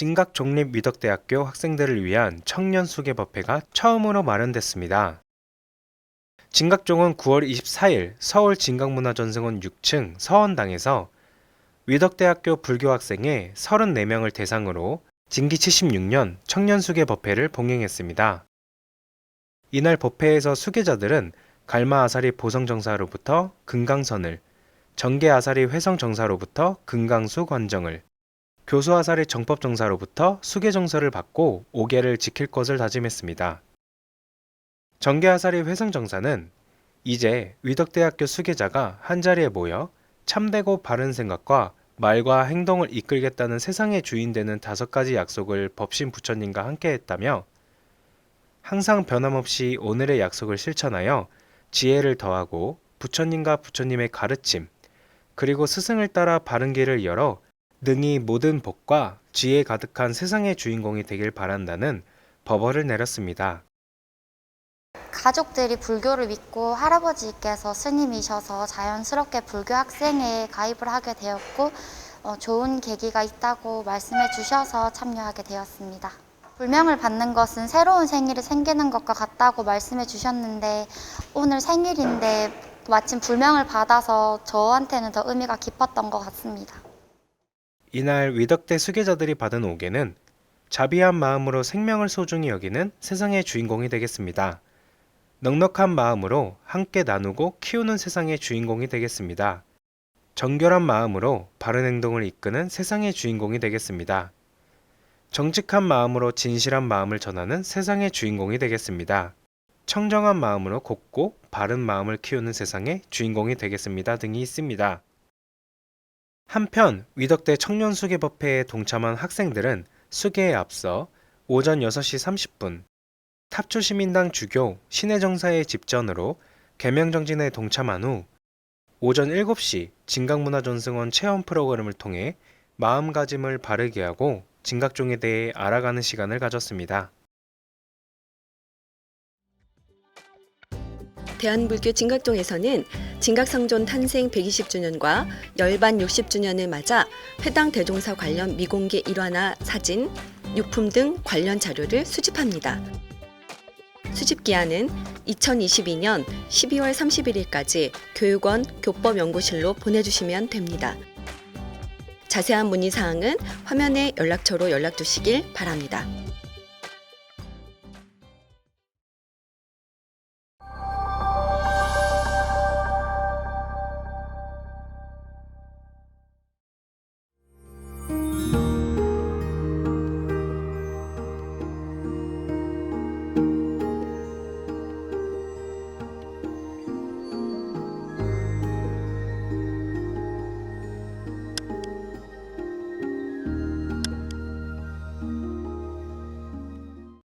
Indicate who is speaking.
Speaker 1: 진각 종립위덕대학교 학생들을 위한 청년 수계법회가 처음으로 마련됐습니다. 진각종은 9월 24일 서울 진각문화전승원 6층 서원당에서 위덕대학교 불교학생회 34명을 대상으로 진기 76년 청년 수계법회를 봉행했습니다. 이날 법회에서 수계자들은 갈마 아사리 보성정사로부터 금강선을, 정계 아사리 회성정사로부터 금강수 관정을, 교수 아사리 정법정사로부터 수계정서를 받고 5개를 지킬 것을 다짐했습니다. 정계 아사리 회성정사는 이제 위덕대학교 수계자가 한자리에 모여 참되고 바른 생각과 말과 행동을 이끌겠다는 세상의 주인 되는 다섯 가지 약속을 법신 부처님과 함께 했다며 항상 변함없이 오늘의 약속을 실천하여 지혜를 더하고 부처님과 부처님의 가르침, 그리고 스승을 따라 바른 길을 열어 능히 모든 복과 지혜 가득한 세상의 주인공이 되길 바란다는 법어를 내렸습니다.
Speaker 2: 가족들이 불교를 믿고 할아버지께서 스님이셔서 자연스럽게 불교 학생회에 가입을 하게 되었고 어, 좋은 계기가 있다고 말씀해 주셔서 참여하게 되었습니다. 불명을 받는 것은 새로운 생일이 생기는 것과 같다고 말씀해 주셨는데 오늘 생일인데 마침 불명을 받아서 저한테는 더 의미가 깊었던 것 같습니다.
Speaker 1: 이날 위덕대 수계자들이 받은 오개는 자비한 마음으로 생명을 소중히 여기는 세상의 주인공이 되겠습니다. 넉넉한 마음으로 함께 나누고 키우는 세상의 주인공이 되겠습니다. 정결한 마음으로 바른 행동을 이끄는 세상의 주인공이 되겠습니다. 정직한 마음으로 진실한 마음을 전하는 세상의 주인공이 되겠습니다. 청정한 마음으로 곱고 바른 마음을 키우는 세상의 주인공이 되겠습니다 등이 있습니다. 한편 위덕대 청년수계법회에 동참한 학생들은 수계에 앞서 오전 6시 30분 탑초시민당 주교 신혜정사의 집전으로 개명정진에 동참한 후 오전 7시 진각문화전승원 체험 프로그램을 통해 마음가짐을 바르게 하고 진각종에 대해 알아가는 시간을 가졌습니다.
Speaker 3: 대한불교 진각동에서는 진각상존 탄생 120주년과 열반 60주년을 맞아 회당 대종사 관련 미공개 일화나 사진, 유품 등 관련 자료를 수집합니다. 수집 기한은 2022년 12월 31일까지 교육원 교법연구실로 보내주시면 됩니다. 자세한 문의 사항은 화면의 연락처로 연락 주시길 바랍니다.